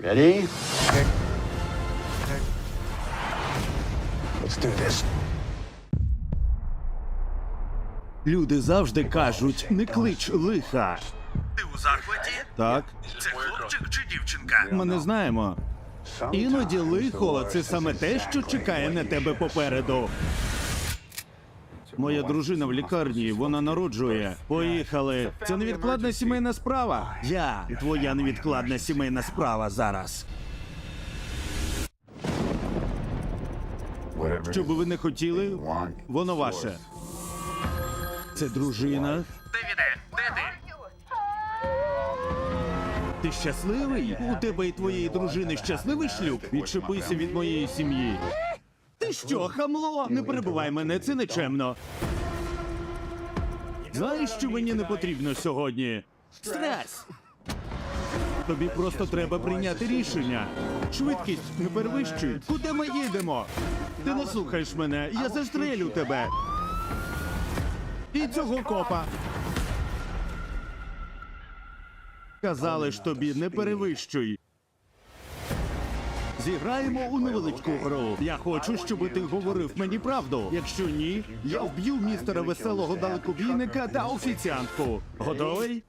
Ready? Let's do this. Люди завжди кажуть, не клич лиха. Ти у захваті? Так, Це хлопчик чи дівчинка? ми не знаємо. Іноді лихо це саме те, що чекає на тебе попереду. Моя дружина в лікарні, вона народжує. Поїхали. Це невідкладна сімейна справа. Я твоя невідкладна сімейна справа зараз. Що би ви не хотіли, воно ваше. Це дружина. Девіде, де ти? Ти щасливий? У тебе і твоєї дружини щасливий шлюб? Відчепися від моєї сім'ї. Ти що, хамло? Не перебувай мене, це нечемно. Знаєш, що мені не потрібно сьогодні? Стрес! Тобі просто треба прийняти рішення. Швидкість не перевищуй. Куди ми їдемо? Ти не слухаєш мене, я застрелю тебе. І цього копа. Казали ж тобі, не перевищуй. Зіграємо у невеличку гру. Я хочу, щоб ти говорив мені правду. Якщо ні, я вб'ю містера веселого далекобійника та офіціантку. Готовий?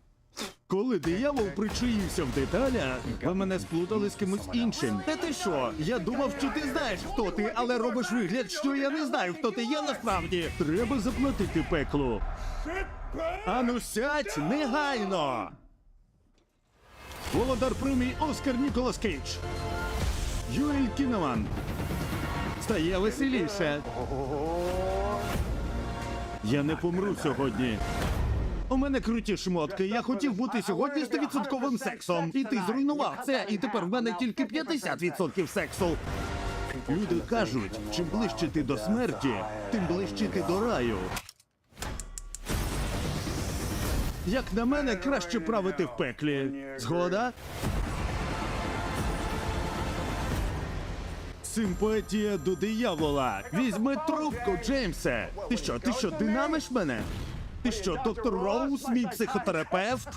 Коли диявол причаївся в деталях, ви мене сплутали з кимось іншим. Та ти що? Я думав, що ти знаєш, хто ти, але робиш вигляд, що я не знаю, хто ти є насправді. Треба заплатити пеклу. Ану сядь негайно! Володар премії Оскар Ніколас Кейдж. Юель Кінеман. Стає веселіше. Я не помру сьогодні. У мене круті шмотки. Я хотів бути сьогодні 100% сексом. І ти зруйнував це, і тепер в мене тільки 50% сексу. Люди кажуть, чим ближче ти до смерті, тим ближче ти до раю. Як на мене, краще правити в пеклі. Згода? Симпатія до диявола. Візьми трубку, Джеймсе. Ти що, ти що, динамиш мене? Ти що, доктор Роуз, мій психотерапевт?